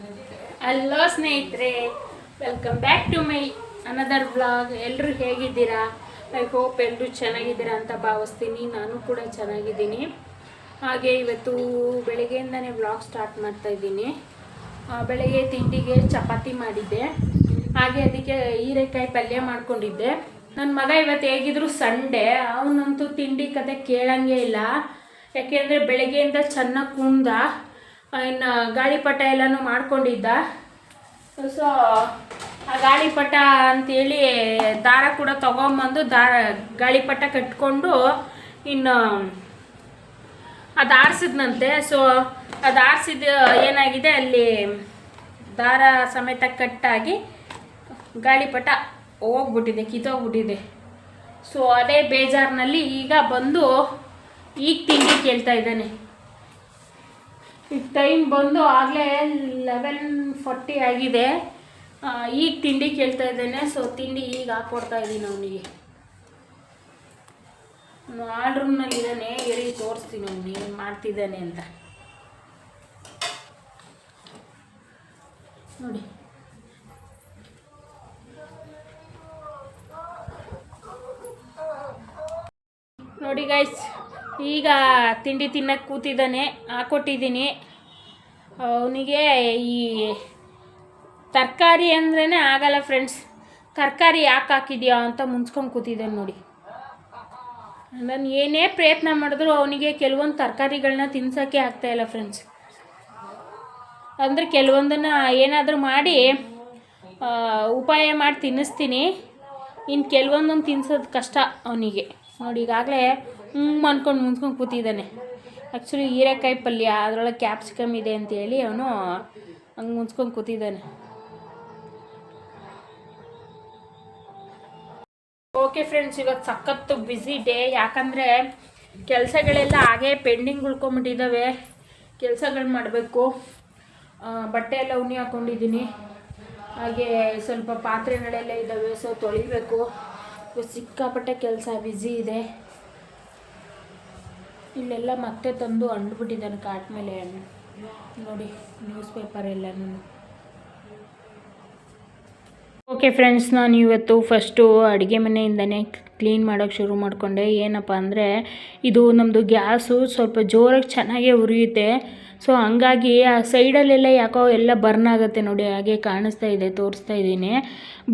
Hello ಸ್ನೇಹಿತರೆ. Welcome back to my another vlog ಎಲ್ಲರೂ ಹೇಗಿದ್ದೀರಾ? ಐ ಹೋಪ್ ಎಲ್ಲರೂ ಚೆನ್ನಾಗಿದ್ದೀರಾ ಅಂತ ಭಾವಿಸ್ತೀನಿ. ನಾನು ಕೂಡ ಚೆನ್ನಾಗಿದ್ದೀನಿ. ಹಾಗೆ ಇವತ್ತು ಬೆಳಗ್ಗೆಯಿಂದನೇ ವ್ಲಾಗ್ ಸ್ಟಾರ್ಟ್ ಮಾಡ್ತಾ ಇದ್ದೀನಿ. ಬೆಳಗ್ಗೆ ತಿಂಡಿಗೆ ಚಪಾತಿ ಮಾಡಿದ್ದೆ. ಹಾಗೆ ಅದಕ್ಕೆ ಹೀರೆಕಾಯಿ ಪಲ್ಯ ಮಾಡ್ಕೊಂಡಿದ್ದೆ. ನನ್ನ ಮಗ ಇವತ್ತು ಹೇಗಿದ್ರು ಸಂಡೇ ಅವನಂತೂ ತಿಂಡಿ ಕತೆ ಕೇಳಂಗೆ ಇಲ್ಲ. ಯಾಕೆಂದರೆ ಬೆಳಗ್ಗೆಯಿಂದ ಚೆನ್ನಾಗಿ ಕುಣ್ದ ಇನ್ನು ಗಾಳಿಪಟ ಎಲ್ಲನೂ ಮಾಡ್ಕೊಂಡಿದ್ದ. ಸೊ ಆ ಗಾಳಿಪಟ ಅಂತೇಳಿ ದಾರ ಕೂಡ ತೊಗೊಂಬಂದು ದಾರ ಗಾಳಿಪಟ ಕಟ್ಕೊಂಡು ಇನ್ನು ಅದು ಆರಿಸಿದ್ನಂತೆ. ಸೊ ಅದು ಆರಿಸಿದ ಏನಾಗಿದೆ, ಅಲ್ಲಿ ದಾರ ಸಮೇತ ಕಟ್ಟಾಗಿ ಗಾಳಿಪಟ ಹೋಗ್ಬಿಟ್ಟಿದೆ, ಕಿತ್ತೋಗ್ಬಿಟ್ಟಿದೆ. ಸೊ ಅದೇ ಬೇಜಾರಿನಲ್ಲಿ ಈಗ ಬಂದು ಈಗ ತಿಂಡಿ ಕೇಳ್ತಾ ಇದ್ದಾನೆ. ಈಗ ಟೈಮ್ ಬಂದು ಆಗಲೇ ಲೆವೆನ್ ಫಾರ್ಟಿ ಆಗಿದೆ. ಈಗ ತಿಂಡಿ ಕೇಳ್ತಾ ಇದ್ದೇನೆ. ಸೊ ತಿಂಡಿ ಈಗ ಹಾಕ್ಕೊಡ್ತಾ ಇದ್ದೀನಿ ಅವನಿಗೆ. ಆಲ್ ರೂಮ್ನಲ್ಲಿದ್ದಾನೆ ಎಲ್ಲಿ ತೋರಿಸ್ತೀನಿ ಅವನು ಏನು ಮಾಡ್ತಿದ್ದಾನೆ ಅಂತ. ನೋಡಿ. ನೋಡಿ ಗೈಸ್ ಈಗ ತಿಂಡಿ ತಿನ್ನಕ್ಕೆ ಕೂತಿದ್ದಾನೆ ಹಾಕ್ಕೊಟ್ಟಿದ್ದೀನಿ ಅವನಿಗೆ ಈ ತರಕಾರಿ ಅಂದ್ರೇ ಆಗಲ್ಲ ಫ್ರೆಂಡ್ಸ್ ತರಕಾರಿ ಯಾಕೆ ಹಾಕಿದ್ಯಾ ಅಂತ ಮುಂಚ್ಕೊಂಡು ಕೂತಿದ್ದಾನೆ ನೋಡಿ. ನಾನು ಏನೇ ಪ್ರಯತ್ನ ಮಾಡಿದ್ರು ಅವನಿಗೆ ಕೆಲವೊಂದು ತರಕಾರಿಗಳನ್ನ ತಿನ್ಸೋಕ್ಕೆ ಆಗ್ತಾಯಿಲ್ಲ ಫ್ರೆಂಡ್ಸ್ ಅಂದರೆ ಕೆಲವೊಂದನ್ನು ಏನಾದರೂ ಮಾಡಿ ಉಪಾಯ ಮಾಡಿ ತಿನ್ನಿಸ್ತೀನಿ. ಇನ್ನು ಕೆಲವೊಂದನ್ನು ತಿನ್ಸೋದು ಕಷ್ಟ ಅವನಿಗೆ. ನೋಡಿ, ಈಗಾಗಲೇ ಹ್ಞೂ ಅಂದ್ಕೊಂಡು ಮುಂದ್ಕೊಂಡು ಕೂತಿದ್ದಾನೆ. ಆ್ಯಕ್ಚುಲಿ ಹೀರೆಕಾಯಿ ಪಲ್ಯ, ಅದರೊಳಗೆ ಕ್ಯಾಪ್ಸಿಕಮ್ ಇದೆ ಅಂತೇಳಿ ಅವನು ಹಂಗೆ ಮುಂಚ್ಕೊಂಡು ಕೂತಿದ್ದಾನೆ. ಓಕೆ ಫ್ರೆಂಡ್ಸ್ ಇವತ್ತು ಸಖತ್ತು ಬ್ಯುಸಿ ಡೇ ಯಾಕಂದರೆ ಕೆಲಸಗಳೆಲ್ಲ ಹಾಗೇ ಪೆಂಡಿಂಗ್ ಉಳ್ಕೊಂಬಿಟ್ಟಿದ್ದಾವೆ ಕೆಲಸಗಳು ಮಾಡಬೇಕು. ಬಟ್ಟೆ ಎಲ್ಲ ಉಣಿ ಹಾಕ್ಕೊಂಡಿದ್ದೀನಿ ಹಾಗೆ ಸ್ವಲ್ಪ ಪಾತ್ರೆಗಳೆಲ್ಲ ಇದ್ದಾವೆ ಸೊ ತೊಳಿಬೇಕು. ಸಿಕ್ಕಾಪಟ್ಟೆ ಕೆಲಸ ಬ್ಯುಸಿ ಇದೆ. ಇಲ್ಲೆಲ್ಲ ಮತ್ತೆ ತಂದು ಅಂಡ್ಬಿಟ್ಟಿದ್ದಾನೆ ಕಾಟ್ ಮೇಲೆ. ನೋಡಿ ನ್ಯೂಸ್ ಪೇಪರ್ ಎಲ್ಲನೂ. ಓಕೆ ಫ್ರೆಂಡ್ಸ್ ನಾನು ಇವತ್ತು ಫಸ್ಟು ಅಡುಗೆ ಮನೆಯಿಂದನೇ ಕ್ಲೀನ್ ಮಾಡೋಕ್ಕೆ ಶುರು ಮಾಡಿಕೊಂಡೆ. ಏನಪ್ಪ ಅಂದರೆ, ಇದು ನಮ್ಮದು ಗ್ಯಾಸು ಸ್ವಲ್ಪ ಜೋರಾಗಿ ಚೆನ್ನಾಗೇ ಉರಿಯುತ್ತೆ. ಸೊ ಹಂಗಾಗಿ ಆ ಸೈಡಲ್ಲೆಲ್ಲ ಯಾಕೋ ಎಲ್ಲ ಬರ್ನ್ ಆಗುತ್ತೆ ನೋಡಿ, ಹಾಗೆ ಕಾಣಿಸ್ತಾ ಇದೆ, ತೋರಿಸ್ತಾ ಇದ್ದೀನಿ.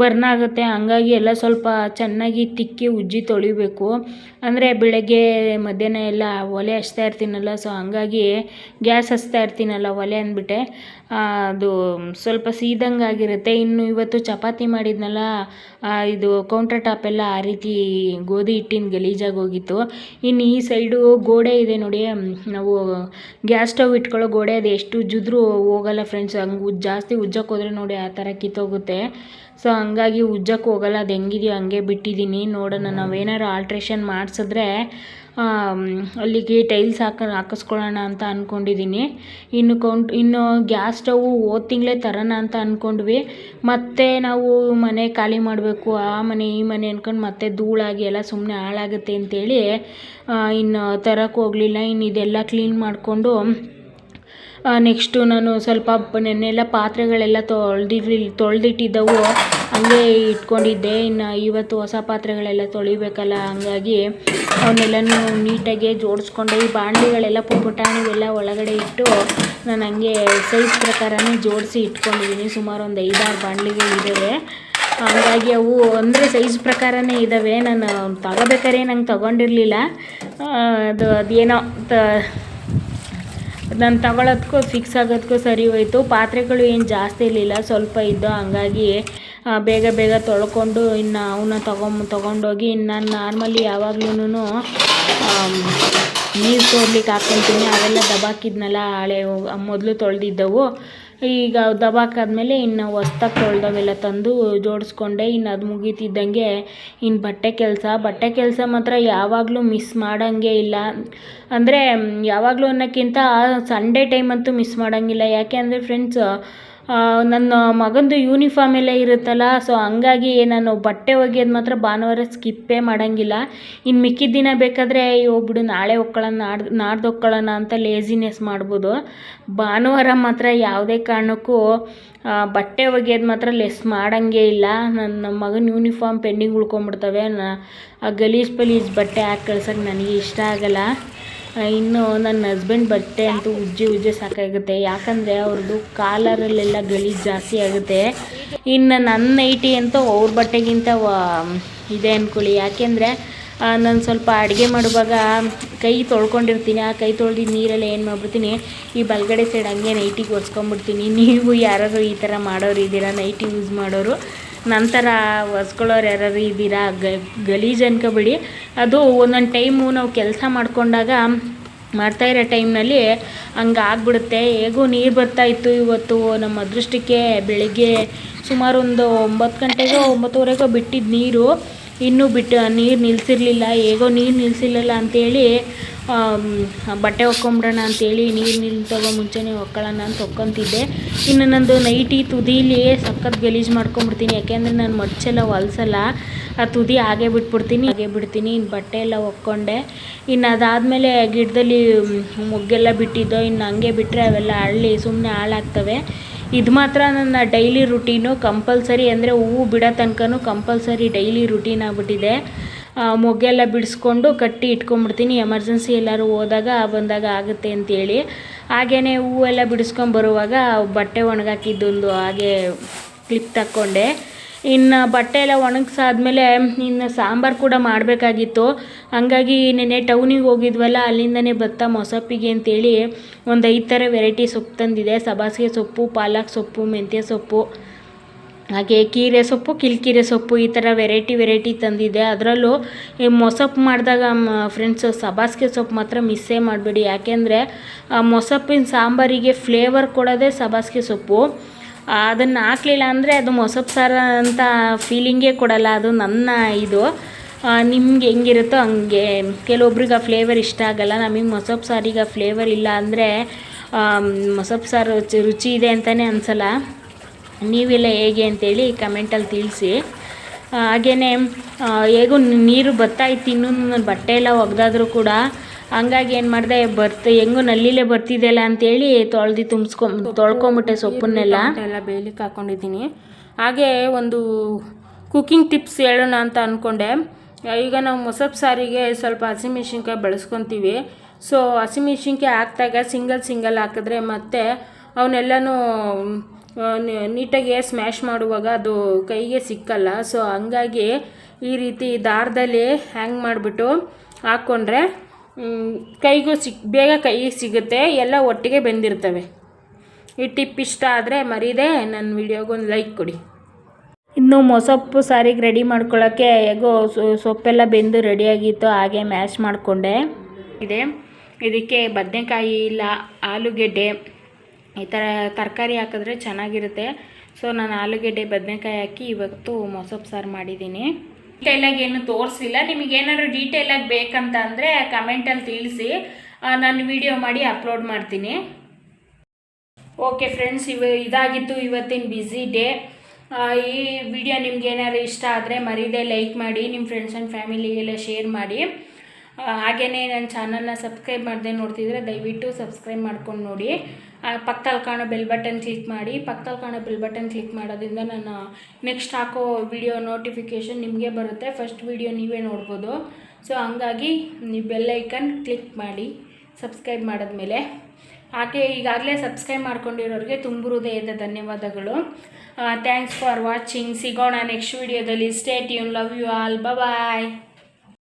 ಬರ್ನ್ ಆಗುತ್ತೆ, ಹಂಗಾಗಿ ಎಲ್ಲ ಸ್ವಲ್ಪ ಚೆನ್ನಾಗಿ ತಿಕ್ಕಿ ಉಜ್ಜಿ ತೊಳಿಬೇಕು. ಅಂದರೆ ಬೆಳಗ್ಗೆ ಮಧ್ಯಾಹ್ನ ಎಲ್ಲ ಒಲೆ ಹಚ್ತಾ ಇರ್ತೀನಲ್ಲ ಸೊ ಹಂಗಾಗಿ ಗ್ಯಾಸ್ ಹಚ್ತಾ ಇರ್ತೀನಲ್ಲ ಒಲೆ ಅಂದ್ಬಿಟ್ಟೆ. ಅದು ಸ್ವಲ್ಪ ಸೀದಂಗೆ ಆಗಿರುತ್ತೆ ಇನ್ನು ಇವತ್ತು ಚಪಾತಿ ಮಾಡಿದ್ನಲ್ಲ ಇದು ಕೌಂಟರ್ ಟಾಪ್ ಎಲ್ಲ ಆ ರೀತಿ ಗೋಧಿ ಹಿಟ್ಟಿನ ಗಲೀಜಾಗಿ ಹೋಗಿತ್ತು. ಇನ್ನು ಈ ಸೈಡು ಗೋಡೆ ಇದೆ ನೋಡಿ ನಾವು ಗ್ಯಾಸ್ ಸ್ಟವ್ ಇಟ್ಕೊಳ್ಳೋ ಗೋಡೆ, ಅದು ಎಷ್ಟು ಉಜ್ಜಿದ್ರೂ ಹೋಗಲ್ಲ ಫ್ರೆಂಡ್ಸ್ ಹಂಗೆ ಜಾಸ್ತಿ ಉಜ್ಜಕ್ಕೆ ಹೋದ್ರೆ ನೋಡಿ ಆ ಥರ ಕಿತ್ತೋಗುತ್ತೆ. ಸೊ ಹಂಗಾಗಿ ಉಜ್ಜಕ್ಕೆ ಹೋಗಲ್ಲ, ಅದು ಹೆಂಗಿದೆಯೋ ಹಂಗೆ ಬಿಟ್ಟಿದ್ದೀನಿ ನೋಡೋಣ ನಾವೇನಾರು ಆಲ್ಟ್ರೇಷನ್ ಮಾಡಿಸಿದ್ರೆ ಅಲ್ಲಿಗೆ ಟೈಲ್ಸ್ ಹಾಕ, ಹಾಕಿಸ್ಕೊಳ್ಳೋಣ ಅಂತ ಅಂದ್ಕೊಂಡಿದ್ದೀನಿ ಇನ್ನು ಕೌಂಟ್, ಇನ್ನು ಗ್ಯಾಸ್ ಸ್ಟವ್ ಹೋದ ತಿಂಗಳೇ ತರೋಣ ಅಂತ ಅಂದ್ಕೊಂಡ್ವಿ ಮತ್ತೆ ನಾವು ಮನೆ ಖಾಲಿ ಮಾಡಬೇಕು, ಆ ಮನೆ, ಈ ಮನೆ ಅಂದ್ಕೊಂಡು ಮತ್ತೆ ಧೂಳಾಗಿ ಎಲ್ಲ ಸುಮ್ಮನೆ ಹಾಳಾಗುತ್ತೆ ಅಂತೇಳಿ ಇನ್ನು ತರಕ್ಕೆ ಹೋಗಲಿಲ್ಲ. ಇನ್ನು ಇದೆಲ್ಲ ಕ್ಲೀನ್ ಮಾಡಿಕೊಂಡು ನೆಕ್ಸ್ಟು ನಾನು ಸ್ವಲ್ಪ ನೆನ್ನೆಲ್ಲ ಪಾತ್ರೆಗಳೆಲ್ಲ ತೊಳೆದಿರ್ಲಿಲ್ಲ ತೊಳೆದಿಟ್ಟಿದ್ದವು. ಹಂಗೆ ಇಟ್ಕೊಂಡಿದ್ದೆ. ಇನ್ನು ಇವತ್ತು ಹೊಸ ಪಾತ್ರೆಗಳೆಲ್ಲ ತೊಳಿಬೇಕಲ್ಲ, ಹಂಗಾಗಿ ಅವನ್ನೆಲ್ಲನೂ ನೀಟಾಗಿ ಜೋಡಿಸ್ಕೊಂಡೆ. ಈ ಬಾಣಲಿಗಳೆಲ್ಲ ಪುಟಾಣಿವೆಲ್ಲ ಒಳಗಡೆ ಇಟ್ಟು ನಾನು ಹಂಗೆ ಸೈಜ್ ಪ್ರಕಾರನೇ ಜೋಡಿಸಿ ಇಟ್ಕೊಂಡಿದ್ದೀನಿ. ಸುಮಾರು ಒಂದು ಐದಾರು ಬಾಣಲಿಗಳಿದ್ದಾವೆ ಹಂಗಾಗಿ ಅವು ಅಂದರೆ ಸೈಜ್ ಪ್ರಕಾರನೇ ಇದ್ದಾವೆ. ನಾನು ತಗೋಬೇಕಾದ್ರೆ ನಂಗೆ ತಗೊಂಡಿರಲಿಲ್ಲ. ಅದು ಅದೇನೋ ತ ನಾನು ತಗೊಳ್ಳೋದಕ್ಕೂ ಫಿಕ್ಸ್ ಆಗೋದಕ್ಕೂ ಸರಿ ಹೋಯಿತು. ಪಾತ್ರೆಗಳು ಏನು ಜಾಸ್ತಿ ಇರಲಿಲ್ಲ, ಸ್ವಲ್ಪ ಇದ್ದು ಹಂಗಾಗಿ ಬೇಗ ಬೇಗ ತೊಳ್ಕೊಂಡು ಇನ್ನು ಅವನ್ನ ತಗೊಂಬ, ತೊಗೊಂಡೋಗಿ ಇನ್ನು ನಾನು ನಾರ್ಮಲಿ ಯಾವಾಗ್ಲೂ ನೀರು ತೋರ್ಲಿಕ್ಕೆ ಹಾಕ್ಕೊಂತೀನಿ ಅವೆಲ್ಲ ದಬಾಕಿದ್ನಲ್ಲ, ಹಳೆ, ಮೊದಲು ತೊಳೆದಿದ್ದವು. ಈಗ ದಬಾಕಾದ್ಮೇಲೆ ಇನ್ನು ಹೊಸ್ದಾಗಿ ತೊಳೆದವೆಲ್ಲ ತಂದು ಜೋಡಿಸ್ಕೊಂಡೆ, ಇನ್ನು ಅದು ಮುಗೀತಿದ್ದಂಗೆ ಇನ್ನು ಬಟ್ಟೆ ಕೆಲಸ. ಬಟ್ಟೆ ಕೆಲಸ ಮಾತ್ರ ಯಾವಾಗಲೂ ಮಿಸ್ ಮಾಡೋಂಗೆ ಇಲ್ಲ. ಅಂದರೆ ಯಾವಾಗಲೂ ಅನ್ನೋಕ್ಕಿಂತ ಸಂಡೇ ಟೈಮ್ ಅಂತೂ ಮಿಸ್ ಮಾಡೋಂಗಿಲ್ಲ. ಯಾಕೆ ಅಂದರೆ ಫ್ರೆಂಡ್ಸ್ ನನ್ನ ಮಗಂದು ಯೂನಿಫಾರ್ಮ್ ಎಲ್ಲ ಇರುತ್ತಲ್ಲ ಸೊ ಹಂಗಾಗಿ ನಾನು ಬಟ್ಟೆ ಒಗೆಯೋದು ಮಾತ್ರ ಭಾನುವಾರ ಸ್ಕಿಪ್ಪೇ ಮಾಡೋಂಗಿಲ್ಲ. ಇನ್ನು ಮಿಕ್ಕಿದ ದಿನ ಬೇಕಾದರೆ, ಅಯ್ಯೋ ಬಿಡು, ನಾಳೆ ಒಕ್ಕೊಳ್ಳೋಣ ನಾಡ್ದು ನಾಡ್ದು ಅಂತ ಲೇಸಿನೆಸ್ ಮಾಡ್ಬೋದು. ಭಾನುವಾರ ಮಾತ್ರ ಯಾವುದೇ ಕಾರಣಕ್ಕೂ ಬಟ್ಟೆ ಒಗೆಯೋದು ಮಾತ್ರ ಲೆಸ್ ಮಾಡೋಂಗೇ ಇಲ್ಲ. ನನ್ನ ಮಗನ ಯೂನಿಫಾರ್ಮ್ ಪೆಂಡಿಂಗ್ ಉಳ್ಕೊಂಬಿಡ್ತವೆ ನಾ, ಆ ಗಲೀಜು ಪಲೀಜು ಬಟ್ಟೆ ಹಾಕಿ ಕಳ್ಸೋಕೆ ನನಗೆ ಇಷ್ಟ ಆಗಲ್ಲ. ಇನ್ನು ನನ್ನ ಹಸ್ಬೆಂಡ್ ಬಟ್ಟೆ ಅಂತೂ ಉಜ್ಜಿ ಉಜ್ಜಿ ಸಾಕಾಗುತ್ತೆ. ಯಾಕಂದರೆ ಅವ್ರದ್ದು ಕಾಲರಲ್ಲೆಲ್ಲ ಗಲೀಜು ಜಾಸ್ತಿ ಆಗುತ್ತೆ. ಇನ್ನು ನನ್ನ ನೈಟಿ ಅಂತೂ ಅವ್ರ ಬಟ್ಟೆಗಿಂತ ಇದೆ ಅಂದ್ಕೊಳ್ಳಿ ಯಾಕೆಂದರೆ ನಾನು ಸ್ವಲ್ಪ ಅಡುಗೆ ಮಾಡುವಾಗ ಕೈ ತೊಳ್ಕೊಂಡಿರ್ತೀನಿ. ಆ ಕೈ ತೊಳ್ದಿದ್ದ ನೀರಲ್ಲಿ ಏನು ಮಾಡ್ಬಿಡ್ತೀನಿ, ಈ ಬಲಗಡೆ ಸೈಡ್ ಹಂಗೆ ನೈಟಿಗೆ ಒರೆಸ್ಕೊಂಬಿಡ್ತೀನಿ ನೀವು ಯಾರಾದರೂ ಈ ಥರ ಮಾಡೋರು ಇದ್ದೀರಾ? ನೈಟಿ ಯೂಸ್ ಮಾಡೋರು? ನಂತರ ಹೊಸ್ಕೊಳ್ಳೋರು ಯಾರು ಇದ್ದೀರಾ? ಗಲೀಜು ಅನ್ಕೋಬೇಡಿ. ಅದು ಒಂದೊಂದು ಟೈಮು ನಾವು ಕೆಲಸ ಮಾಡ್ಕೊಂಡಾಗ ಮಾಡ್ತಾ ಇರೋ ಟೈಮ್ನಲ್ಲಿ ಹಂಗೆ ಆಗ್ಬಿಡುತ್ತೆ. ಹೇಗೂ ನೀರು ಬರ್ತಾಯಿತ್ತು ಇವತ್ತು. ನಮ್ಮ ಅದೃಷ್ಟಕ್ಕೆ ಬೆಳಿಗ್ಗೆ ಸುಮಾರು ಒಂದು ಒಂಬತ್ತು ಗಂಟೆಗೋ ಒಂಬತ್ತುವರೆಗೋ ಬಿಟ್ಟಿದ್ದು ನೀರು. ಇನ್ನೂ ಬಿಟ್ಟು ನೀರು ನಿಲ್ಲಿಸಿರ್ಲಿಲ್ಲ ಹೇಗೋ ನೀರು ನಿಲ್ಲಿಸಿಲ್ಲಲ್ಲ ಅಂಥೇಳಿ ಬಟ್ಟೆ ಒಕ್ಕೊಂಬಿಡೋಣ ಅಂಥೇಳಿ ನೀರು ನಿಲ್ತಗೋ ಮುಂಚೆನೇ ಒಕ್ಕೊಳ್ಳೋಣ ಅಂತ ಒಕ್ಕೊಂತಿದ್ದೆ. ಇನ್ನು ನಂದು ನೈಟಿ ತುದೀಲಿ ಸಖತ್ ಗಲೀಜು ಮಾಡ್ಕೊಂಬಿಡ್ತೀನಿ, ಯಾಕೆಂದರೆ ನಾನು ಮಡ್ಚೆಲ್ಲ ಹೊಲ್ಸಲ್ಲ. ಆ ತುದಿ ಹಾಗೆ ಬಿಟ್ಬಿಡ್ತೀನಿ, ಹಾಗೆ ಬಿಡ್ತೀನಿ ಇನ್ನು ಬಟ್ಟೆ ಎಲ್ಲ ಒಕ್ಕೊಂಡೆ. ಇನ್ನು ಅದಾದಮೇಲೆ ಗಿಡದಲ್ಲಿ ಮೊಗ್ಗೆಲ್ಲ ಬಿಟ್ಟಿದ್ದೋ ಇನ್ನು ಹಂಗೆ ಬಿಟ್ಟರೆ ಅವೆಲ್ಲ ಹಳ್ಳಿ ಸುಮ್ಮನೆ ಹಾಳಾಗ್ತವೆ. ಇದು ಮಾತ್ರ ನನ್ನ ಡೈಲಿ ರುಟೀನು ಕಂಪಲ್ಸರಿ ಅಂದರೆ ಹೂವು ಬಿಡೋ ತನಕನೂ ಕಂಪಲ್ಸರಿ ಡೈಲಿ ರುಟೀನ್ ಆಗಿಬಿಟ್ಟಿದೆ. ಮೊಗ್ಗೆಲ್ಲ ಬಿಡಿಸ್ಕೊಂಡು ಕಟ್ಟಿ ಇಟ್ಕೊಂಡ್ಬಿಡ್ತೀನಿ. ಎಮರ್ಜೆನ್ಸಿ ಎಲ್ಲರೂ ಹೋದಾಗ ಬಂದಾಗ ಆಗುತ್ತೆ ಅಂತೇಳಿ. ಹಾಗೆಯೇ ಹೂವೆಲ್ಲ ಬಿಡಿಸ್ಕೊಂಡು ಬರುವಾಗ ಬಟ್ಟೆ ಒಣಗಾಕಿದ್ದೊಂದು ಹಾಗೆ ಕ್ಲಿಪ್ ತಕ್ಕೊಂಡೆ. ಇನ್ನು ಬಟ್ಟೆ ಎಲ್ಲ ಒಣಗಿಸಾದ್ಮೇಲೆ ಇನ್ನು ಸಾಂಬಾರು ಕೂಡ ಮಾಡಬೇಕಾಗಿತ್ತು. ಹಂಗಾಗಿ ನೆನ್ನೆ ಟೌನಿಗೆ ಹೋಗಿದ್ವಲ್ಲ, ಅಲ್ಲಿಂದನೇ ಭತ್ತ ಮೊಸಪ್ಪಿಗೆ ಅಂತೇಳಿ ಒಂದು ಐದು ಥರ ವೆರೈಟಿ ಸೊಪ್ಪು ತಂದಿದೆ. ಸಬಾಸಿಗೆ ಸೊಪ್ಪು, ಪಾಲಕ್ ಸೊಪ್ಪು, ಮೆಂತ್ಯ ಸೊಪ್ಪು, ಹಾಗೆ ಕೀರೆ ಸೊಪ್ಪು, ಕಿಲ್ಕೀರೆ ಸೊಪ್ಪು ಈ ಥರ ವೆರೈಟಿ ವೆರೈಟಿ ತಂದಿದೆ. ಅದರಲ್ಲೂ ಈ ಮೊಸಪ್ಪು ಮಾಡಿದಾಗ ಫ್ರೆಂಡ್ಸು ಸಬಾಸ್ಗೆ ಸೊಪ್ಪು ಮಾತ್ರ ಮಿಸ್ಸೇ ಮಾಡಬೇಡಿ. ಯಾಕೆಂದರೆ ಮೊಸಪ್ಪಿನ ಸಾಂಬಾರಿಗೆ ಫ್ಲೇವರ್ ಕೊಡೋದೇ ಸಬಾಸ್ಗೆ ಸೊಪ್ಪು. ಅದನ್ನು ಹಾಕ್ಲಿಲ್ಲ ಅಂದರೆ ಅದು ಮೊಸಪ್ಪು ಸಾರು ಅಂತ ಫೀಲಿಂಗೇ ಕೊಡಲ್ಲ, ಅದು ನನ್ನ ಇದು. ನಿಮ್ಗೆ ಹೆಂಗಿರುತ್ತೋ ಹಂಗೆ. ಕೆಲವೊಬ್ರಿಗೆ ಆ ಫ್ಲೇವರ್ ಇಷ್ಟ ಆಗಲ್ಲ. ನಮಗೆ ಮೊಸಪ್ಪು ಸಾರಿಗೆ ಆ ಫ್ಲೇವರ್ ಇಲ್ಲ ಅಂದರೆ ಮೊಸಪ್ಪು ಸಾರು ರುಚಿ ಇದೆ ಅಂತಲೇ ಅನ್ಸಲ್ಲ. ನೀವೆಲ್ಲ ಹೇಗೆ ಅಂತೇಳಿ ಕಮೆಂಟಲ್ಲಿ ತಿಳಿಸಿ. ಹಾಗೆಯೇ ಹೇಗೂ ನೀರು ಬರ್ತಾಯಿತ್ತು ಇನ್ನೂ ಬಟ್ಟೆ ಎಲ್ಲ ಒಗೆದಾದ್ರೂ ಕೂಡ. ಹಂಗಾಗಿ ಏನು ಮಾಡಿದೆ ಬರ್ತ ಹೆಂಗೂ ನಲ್ಲಿಲೇ ಬರ್ತಿದೆಯಲ್ಲ ಅಂತೇಳಿ ತೊಳ್ದು ತುಂಬಿಸ್ಕೊಂಡ್ ತೊಳ್ಕೊಂಬಿಟ್ಟೆ ಸೊಪ್ಪನ್ನೆಲ್ಲ. ಎಲ್ಲ ಬೇಯಲಿಕ್ಕೆ ಹಾಕ್ಕೊಂಡಿದ್ದೀನಿ ಹಾಗೆ ಒಂದು ಕುಕ್ಕಿಂಗ್ ಟಿಪ್ಸ್ ಹೇಳೋಣ ಅಂತ ಅಂದ್ಕೊಂಡೆ ಈಗ ನಾವು ಮೊಸಪ್ ಸಾರಿಗೆ ಸ್ವಲ್ಪ ಹಸಿಮೆಣ್ಸಿನ್ಕಾಯಿ ಬಳಸ್ಕೊತೀವಿ. ಸೊ ಹಸಿಮೆಣ್ಸಿನ್ಕಾಯಿ ಹಾಕಿದಾಗ ಸಿಂಗಲ್ ಸಿಂಗಲ್ ಹಾಕಿದ್ರೆ ಮತ್ತೆ ಅವನ್ನೆಲ್ಲನೂ ನೀಟಾಗಿ ಸ್ಮ್ಯಾಶ್ ಮಾಡುವಾಗ ಅದು ಕೈಗೆ ಸಿಕ್ಕಲ್ಲ. ಸೊ ಹಂಗಾಗಿ ಈ ರೀತಿ ದಾರದಲ್ಲಿ ಹ್ಯಾಂಗ್ ಮಾಡಿಬಿಟ್ಟು ಹಾಕ್ಕೊಂಡ್ರೆ ಕೈಗೂ ಸಿಕ್ ಬೇಗ ಕೈಗೆ ಸಿಗುತ್ತೆ, ಎಲ್ಲ ಒಟ್ಟಿಗೆ ಬೆಂದಿರ್ತವೆ. ಈ ಟಿಪ್ ಇಷ್ಟ ಆದರೆ ಮರೀದೆ ನನ್ನ ವಿಡಿಯೋಗೊಂದು ಲೈಕ್ ಕೊಡಿ. ಇನ್ನು ಮೊಸಪ್ಪು ಸಾರಿಗೆ ರೆಡಿ ಮಾಡ್ಕೊಳ್ಳೋಕ್ಕೆ ಹೇಗೋ ಸೊಪ್ಪೆಲ್ಲ ಬೆಂದು ರೆಡಿಯಾಗಿತ್ತು, ಹಾಗೆ ಮ್ಯಾಶ್ ಮಾಡಿಕೊಂಡೆ. ಇದೆ. ಇದಕ್ಕೆ ಬದನೆಕಾಯಿ ಇಲ್ಲ, ಆಲೂಗೆಡ್ಡೆ, ಈ ಥರ ತರಕಾರಿ ಹಾಕಿದ್ರೆ ಚೆನ್ನಾಗಿರುತ್ತೆ. ಸೊ, ನಾನು ಆಲೂಗೆಡ್ಡೆ, ಬದನೆಕಾಯಿ ಹಾಕಿ ಇವತ್ತು ಮೊಸಪ್ಪು ಸಾರು ಮಾಡಿದ್ದೀನಿ. ಡೀಟೇಲಾಗಿ ಏನು ತೋರಿಸಿಲ್ಲ. ನಿಮಗೆ ಏನಾದ್ರು ಡೀಟೇಲಾಗಿ ಬೇಕಂತ ಅಂದರೆ ಕಮೆಂಟಲ್ಲಿ ತಿಳಿಸಿ. ನಾನು ವಿಡಿಯೋ ಮಾಡಿ ಅಪ್ಲೋಡ್ ಮಾಡ್ತೀನಿ. ಓಕೆ ಫ್ರೆಂಡ್ಸ್ ಇವ ಇದಾಗಿತ್ತು ಇವತ್ತಿನ ಬ್ಯುಸಿ ಡೇ ಈ ವಿಡಿಯೋ ನಿಮ್ಗೆ ಏನಾದ್ರು ಇಷ್ಟ ಆದರೆ ಮರೀದೆ ಲೈಕ್ ಮಾಡಿ ನಿಮ್ಮ ಫ್ರೆಂಡ್ಸ್ ಆ್ಯಂಡ್ ಫ್ಯಾಮಿಲಿಗೆಲ್ಲ ಶೇರ್ ಮಾಡಿ. ಹಾಗೆಯೇ ನನ್ನ ಚಾನಲ್ನ ಸಬ್ಸ್ಕ್ರೈಬ್ ಮಾಡದೆ ನೋಡ್ತಿದ್ರೆ ದಯವಿಟ್ಟು ಸಬ್ಸ್ಕ್ರೈಬ್ ಮಾಡ್ಕೊಂಡು ನೋಡಿ. ಪಕ್ಕದಲ್ಲಿ ಕಾಣೋ ಬೆಲ್ ಬಟನ್ ಕ್ಲಿಕ್ ಮಾಡಿ, ಪಕ್ಕದಲ್ಲಿ ಕಾಣೋ ಬೆಲ್ ಬಟನ್ ಕ್ಲಿಕ್ ಮಾಡೋದ್ರಿಂದ ನಾನು ನೆಕ್ಸ್ಟ್ ಹಾಕೋ ವಿಡಿಯೋ ನೋಟಿಫಿಕೇಷನ್ ನಿಮಗೆ ಬರುತ್ತೆ. ಫಸ್ಟ್ ವಿಡಿಯೋ ನೀವೇ ನೋಡ್ಬೋದು. ಸೊ ಹಂಗಾಗಿ ನೀವು ಬೆಲ್ ಐಕನ್ ಕ್ಲಿಕ್ ಮಾಡಿ ಸಬ್ಸ್ಕ್ರೈಬ್ ಮಾಡಿದ್ಮೇಲೆ. ಹಾಗೆ ಈಗಾಗಲೇ ಸಬ್ಸ್ಕ್ರೈಬ್ ಮಾಡ್ಕೊಂಡಿರೋರಿಗೆ ತುಂಬ ಹೃದಯದ ಧನ್ಯವಾದಗಳು. ಥ್ಯಾಂಕ್ಸ್ ಫಾರ್ ವಾಚಿಂಗ್ ಸಿಗೋಣ ನೆಕ್ಸ್ಟ್ ವಿಡಿಯೋದಲ್ಲಿ stay tune love you all bye